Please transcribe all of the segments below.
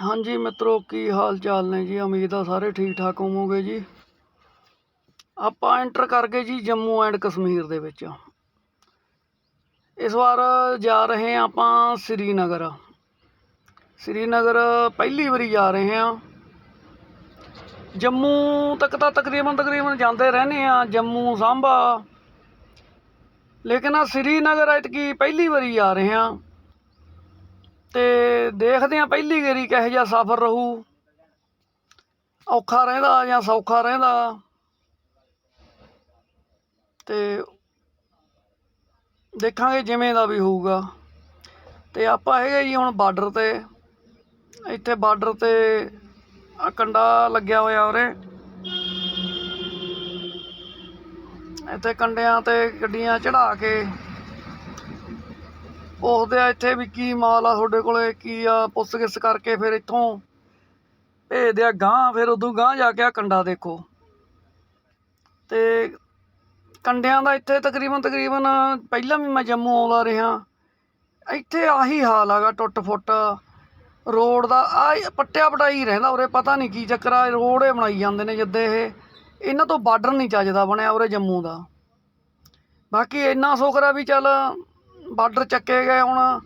ਹਾਂਜੀ ਮਿੱਤਰੋ, ਕੀ ਹਾਲ ਚਾਲ ਨੇ ਜੀ? ਉਮੀਦ ਆ ਸਾਰੇ ਠੀਕ ਠਾਕ ਹੋਵੋਗੇ ਜੀ। ਆਪਾਂ ਐਂਟਰ ਕਰ ਗਏ ਜੀ ਜੰਮੂ ਐਂਡ ਕਸ਼ਮੀਰ ਦੇ ਵਿੱਚ। ਇਸ ਵਾਰ ਜਾ ਰਹੇ ਹਾਂ ਆਪਾਂ ਸ੍ਰੀਨਗਰ। ਸ੍ਰੀਨਗਰ ਪਹਿਲੀ ਵਾਰੀ ਜਾ ਰਹੇ ਹਾਂ। ਜੰਮੂ ਤੱਕ ਤਾਂ ਤਕਰੀਬਨ ਤਕਰੀਬਨ ਜਾਂਦੇ ਰਹਿੰਦੇ ਆ ਜੰਮੂ, ਸਾਂਭਾ। ਲੇਕਿਨ ਆ ਸ੍ਰੀਨਗਰ ਐਤਕੀ ਪਹਿਲੀ ਵਾਰੀ ਜਾ ਰਹੇ ਹਾਂ। ਤੇ ਦੇਖਦੇ ਆ ਪਹਿਲੀ ਗੇਰੀ ਕਿਹੋ ਜਿਹਾ ਸਫ਼ਰ ਰਹੂ। ਔਖਾ ਰਹਿੰਦਾ ਜਾਂ ਸੌਖਾ ਰਹਿੰਦਾ। ਤੇ ਦੇਖਾਂਗੇ ਜਿਵੇਂ ਦਾ ਵੀ ਹੋਊਗਾ। ਤੇ ਆਪਾਂ ਹੈਗੇ ਜੀ ਹੁਣ ਬਾਰਡਰ ਤੇ। ਇੱਥੇ ਬਾਰਡਰ ਤੇ ਆ ਕੰਡਾ ਲੱਗਿਆ ਹੋਇਆ ਉਰੇ। ਇੱਥੇ ਕੰਡਿਆਂ ਤੇ ਗੱਡੀਆਂ ਚੜਾ ਕੇ ਪੁੱਛਦੇ ਆ ਇੱਥੇ ਵੀ ਕੀ ਮਾਲ ਆ ਤੁਹਾਡੇ ਕੋਲੇ, ਕੀ ਆ ਪੁੱਛਗਿੱਛ ਕਰਕੇ ਫਿਰ ਇੱਥੋਂ ਭੇਜਦੇ ਆ ਗਾਂ ਫਿਰ ਉਦੋਂ ਗਾਂ ਜਾ ਕੇ ਆ ਕੰਡਾ ਦੇਖੋ। ਤੇ ਕੰਡਿਆਂ ਦਾ ਇੱਥੇ ਤਕਰੀਬਨ ਤਕਰੀਬਨ ਪਹਿਲਾਂ ਵੀ ਮੈਂ ਜੰਮੂ ਆਉਂਦਾ ਰਿਹਾ। ਇੱਥੇ ਆਹੀ ਹਾਲ ਹੈਗਾ ਟੁੱਟ ਫੁੱਟ। ਰੋਡ ਦਾ ਆ ਪੱਟਿਆ ਪਟਾਈ ਰਹਿੰਦਾ ਉਰੇ, ਪਤਾ ਨਹੀਂ ਕੀ ਚੱਕਰ ਆ ਰੋਡ ਇਹ ਬਣਾਈ ਜਾਂਦੇ ਨੇ ਜਿੱਦੇ ਇਹ। ਇਹਨਾਂ ਤੋਂ ਬਾਰਡਰ ਨਹੀਂ ਚੱਜਦਾ ਬਣਿਆ ਉਰੇ ਜੰਮੂ ਦਾ। ਬਾਕੀ ਇੰਨਾ ਸ਼ੁਕਰ ਵੀ ਚੱਲ ਬਾਰਡਰ ਚੱਕੇ ਗਏ ਹੁਣ।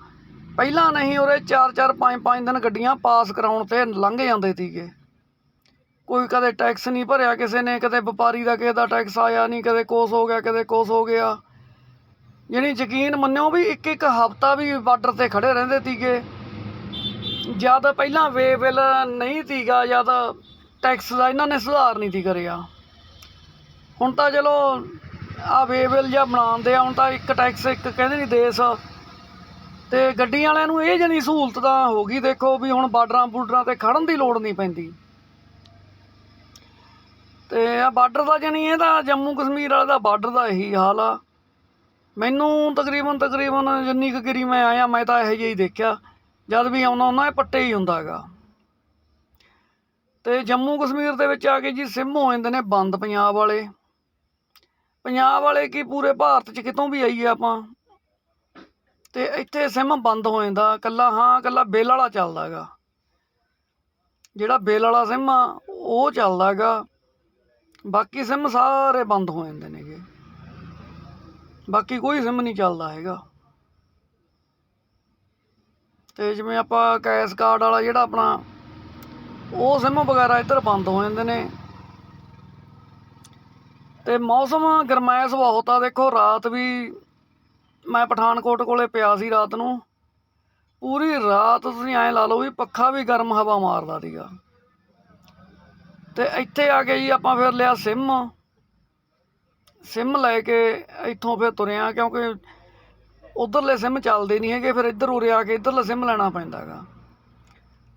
ਪਹਿਲਾਂ ਨਹੀਂ, ਉਰੇ 4-4 5-5 ਦਿਨ ਗੱਡੀਆਂ ਪਾਸ ਕਰਾਉਣ ਤੇ ਲੰਘ ਜਾਂਦੇ ਸੀਗੇ। ਕੋਈ ਕਦੇ ਟੈਕਸ ਨਹੀਂ ਭਰਿਆ ਕਿਸੇ ਨੇ, ਕਦੇ ਵਪਾਰੀ ਦਾ ਕਿਸੇ ਦਾ ਟੈਕਸ ਆਇਆ ਨਹੀਂ, ਕਦੇ ਕੋਸ ਹੋ ਗਿਆ, ਕਦੇ ਕੋਸ ਹੋ ਗਿਆ। ਯਾਨੀ ਯਕੀਨ ਮੰਨਿਓ ਵੀ ਇੱਕ ਇੱਕ ਹਫਤਾ ਵੀ ਬਾਰਡਰ ਤੇ ਖੜੇ ਰਹਿੰਦੇ ਸੀਗੇ। ਜਦ ਪਹਿਲਾਂ ਵੇ ਨਹੀਂ ਸੀਗਾ ਜਦ ਟੈਕਸ ਦਾ ਇਹਨਾਂ ਨੇ ਸੁਧਾਰ ਨਹੀਂ ਸੀ ਕਰਿਆ। ਹੁਣ ਤਾਂ ਚਲੋ ਆ ਵੇ ਬਿੱਲ ਜਾਂ ਬਣਾਉਂਦੇ ਆ, ਹੁਣ ਤਾਂ ਇੱਕ ਟੈਕਸ ਇੱਕ ਕਹਿੰਦੇ ਨਹੀਂ ਦੇਸ਼। ਤੇ ਗੱਡੀ ਵਾਲਿਆਂ ਨੂੰ ਇਹ ਜਣੀ ਸਹੂਲਤ ਤਾਂ ਹੋ ਗਈ, ਦੇਖੋ ਵੀ ਹੁਣ ਬਾਰਡਰਾਂ ਬੂਡਰਾਂ ਤੇ ਖੜਨ ਦੀ ਲੋੜ ਨਹੀਂ ਪੈਂਦੀ। ਤੇ ਆ ਬਾਰਡਰ ਦਾ ਜਣੀ ਇਹਦਾ ਜੰਮੂ ਕਸ਼ਮੀਰ ਵਾਲੇ ਦਾ ਬਾਰਡਰ ਦਾ ਇਹੀ ਹਾਲ ਆ। ਮੈਨੂੰ ਤਕਰੀਬਨ ਤਕਰੀਬਨ ਜਿੰਨੀ ਕੁ ਗਿਰੀ ਮੈਂ ਆਇਆ, ਮੈਂ ਤਾਂ ਇਹੋ ਜਿਹਾ ਹੀ ਦੇਖਿਆ, ਜਦ ਵੀ ਆਉਣਾ ਉਹਨਾਂ ਇਹ ਪੱਟੇ ਹੀ ਹੁੰਦਾ ਹੈਗਾ। ਤੇ ਜੰਮੂ ਕਸ਼ਮੀਰ ਦੇ ਵਿੱਚ ਆ ਕੇ ਜੀ ਸਿਮ ਹੋ ਜਾਂਦੇ ਨੇ ਬੰਦ ਪੰਜਾਬ ਵਾਲੇ। ਪੰਜਾਬ ਵਾਲੇ ਕੀ ਪੂਰੇ ਭਾਰਤ 'ਚ ਕਿਤੋਂ ਵੀ ਆਈਏ ਆਪਾਂ? ਤੇ ਇੱਥੇ ਸਿਮ ਬੰਦ ਹੋ ਜਾਂਦਾ ਕੱਲਾ ਹਾਂ ਕੱਲਾ ਬਿੱਲ ਵਾਲਾ ਚੱਲਦਾ ਹੈਗਾ। ਜਿਹੜਾ ਬਿੱਲ ਵਾਲਾ ਸਿਮ ਆ, ਉਹ ਚੱਲਦਾ ਹੈਗਾ। ਬਾਕੀ ਸਿਮ ਸਾਰੇ ਬੰਦ ਹੋ ਜਾਂਦੇ ਨੇਗੇ ਬਾਕੀ ਕੋਈ ਸਿਮ ਨਹੀਂ ਚੱਲਦਾ ਹੈਗਾ। ਤੇ ਜਿਵੇਂ ਆਪਾਂ ਕੈਸ਼ ਕਾਰਡ ਵਾਲਾ ਜਿਹੜਾ ਆਪਣਾ, ਉਹ ਸਿਮ ਵਗੈਰਾ ਇੱਧਰ ਬੰਦ ਹੋ ਜਾਂਦੇ ਨੇ। ਤੇ ਮੌਸਮ ਗਰਮੈਸ਼ ਬਹੁਤ ਆ, ਦੇਖੋ ਰਾਤ ਵੀ ਮੈਂ ਪਠਾਨਕੋਟ ਕੋਲੇ ਪਿਆ ਸੀ ਰਾਤ ਨੂੰ। ਪੂਰੀ ਰਾਤ ਤੁਸੀਂ ਐਂ ਲਾ ਲਓ ਵੀ ਪੱਖਾ ਵੀ ਗਰਮ ਹਵਾ ਮਾਰਦਾ ਸੀਗਾ। ਤੇ ਇੱਥੇ ਆ ਕੇ ਜੀ ਆਪਾਂ ਫਿਰ ਲਿਆ ਸਿਮ। ਸਿਮ ਲੈ ਕੇ ਇੱਥੋਂ ਫਿਰ ਤੁਰਿਆ ਕਿਉਂਕਿ ਉਧਰਲੇ ਸਿਮ ਚੱਲਦੇ ਨਹੀਂ ਹੈਗੇ, ਫਿਰ ਇੱਧਰ ਉਰੇ ਆ ਕੇ ਇੱਧਰਲਾ ਸਿਮ ਲੈਣਾ ਪੈਂਦਾ ਹੈਗਾ।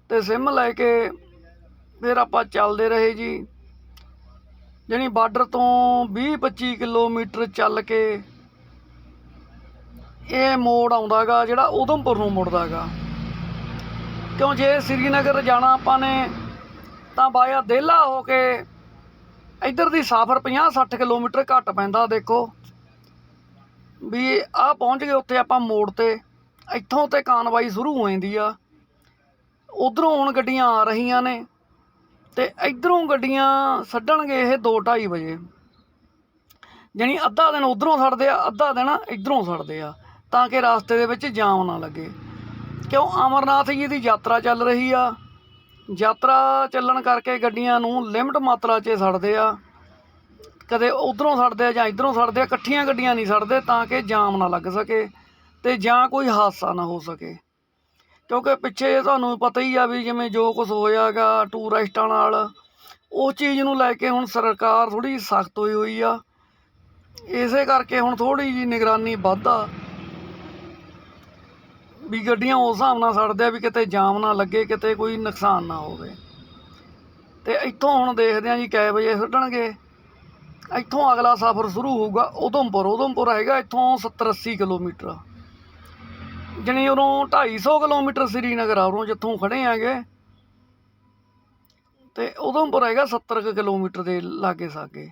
ਤੇ ਸਿਮ ਲੈ ਕੇ ਫਿਰ ਆਪਾਂ ਚੱਲਦੇ ਰਹੇ ਜੀ। ਜਾਣੀ ਬਾਰਡਰ ਤੋਂ 20-25 ਕਿਲੋਮੀਟਰ ਚੱਲ ਕੇ ਇਹ ਮੋੜ ਆਉਂਦਾਗਾ, ਜਿਹੜਾ ਉਧਮਪੁਰ ਨੂੰ ਮੁੜਦਾਗਾ। ਕਿਉਂ ਜੇ ਸ੍ਰੀਨਗਰ ਜਾਣਾ ਆਪਾਂ ਨੇ, ਤਾਂ ਬਾਇਆ ਦੇਲਾ ਹੋ ਕੇ ਇੱਧਰ ਦੀ ਸਫ਼ਰ 50-60 ਕਿਲੋਮੀਟਰ ਘੱਟ ਪੈਂਦਾ, ਦੇਖੋ। ਵੀ ਆ ਪਹੁੰਚ ਗਏ ਉੱਥੇ ਆਪਾਂ ਮੋੜ ਤੇ, ਇੱਥੋਂ ਤੇ ਕਾਨਵਾਈ ਸ਼ੁਰੂ ਹੋ ਜਾਂਦੀ ਆ। ਉਧਰੋਂ ਹੁਣ ਗੱਡੀਆਂ ਆ ਰਹੀਆਂ ਨੇ। ਤੇ ਇਧਰੋਂ ਗੱਡੀਆਂ ਛੱਡਣਗੇ ਇਹ 2:30 ਵਜੇ। ਜਾਣੀ ਅੱਧਾ ਦਿਨ ਉਧਰੋਂ ਛੱਡਦੇ ਆ, ਅੱਧਾ ਦਿਨ ਇਧਰੋਂ ਛੱਡਦੇ ਆ, ਤਾਂ ਕਿ ਰਸਤੇ ਦੇ ਵਿੱਚ ਜਾਮ ਨਾ ਲੱਗੇ। ਕਿਉਂ? ਅਮਰਨਾਥ ਜੀ ਦੀ ਯਾਤਰਾ ਚੱਲ ਰਹੀ ਆ। ਯਾਤਰਾ ਚੱਲਣ ਕਰਕੇ ਗੱਡੀਆਂ ਨੂੰ ਲਿਮਟ ਮਾਤਰਾ 'ਚ ਛੱਡਦੇ ਆ। ਕਦੇ ਉਧਰੋਂ ਛੱਡਦੇ ਆ ਜਾਂ ਇਧਰੋਂ ਛੱਡਦੇ ਆ, ਇਕੱਠੀਆਂ ਗੱਡੀਆਂ ਨਹੀਂ ਛੱਡਦੇ ਤਾਂ ਕਿ ਜਾਮ ਨਾ ਲੱਗ ਸਕੇ ਤੇ ਜਾਂ ਕੋਈ ਹਾਦਸਾ ਨਾ ਹੋ ਸਕੇ। ਕਿਉਂਕਿ ਪਿੱਛੇ ਤੁਹਾਨੂੰ ਪਤਾ ਹੀ ਆ ਵੀ ਜਿਵੇਂ ਜੋ ਕੁਝ ਹੋਇਆਗਾ ਟੂਰਿਸਟਾਂ ਨਾਲ ਉਸ ਚੀਜ਼ ਨੂੰ ਲੈ ਕੇ ਹੁਣ ਸਰਕਾਰ ਥੋੜੀ ਸਖਤ ਹੋਈ ਹੋਈ ਆ। ਇਸੇ ਕਰਕੇ ਹੁਣ ਥੋੜੀ ਜੀ ਨਿਗਰਾਨੀ ਵੱਧ ਆ। ਵੀ ਗੱਡੀਆਂ ਉਸ ਹਿਸਾਬ ਨਾਲ ਸੜਦੇ ਆ ਵੀ ਕਿਤੇ ਜਾਮ ਨਾ ਲੱਗੇ, ਕਿਤੇ ਕੋਈ ਨੁਕਸਾਨ ਨਾ ਹੋਵੇ। ਤੇ ਇੱਥੋਂ ਹੁਣ ਦੇਖਦੇ ਆ ਜੀ ਕੈ ਵਜੇ ਛੱਡਣਗੇ ਇੱਥੋਂ ਅਗਲਾ ਸਫ਼ਰ ਸ਼ੁਰੂ ਹੋਊਗਾ ਉਧਮਪੁਰ ਉਧਮਪੁਰ ਹੈਗਾ ਇੱਥੋਂ 70 80 ਕਿਲੋਮੀਟਰ। ਜਣੀ ਉਰੋਂ 250 ਕਿਲੋਮੀਟਰ ਸ੍ਰੀਨਗਰ ਆ, ਉਰੋਂ ਜਿੱਥੋਂ ਖੜੇ ਆਂਗੇ ਤੇ ਉਧਮਪੁਰ ਹੈਗਾ 70 ਕੁ ਕਿਲੋਮੀਟਰ ਦੇ ਲਾਗੇ ਸਾਗੇ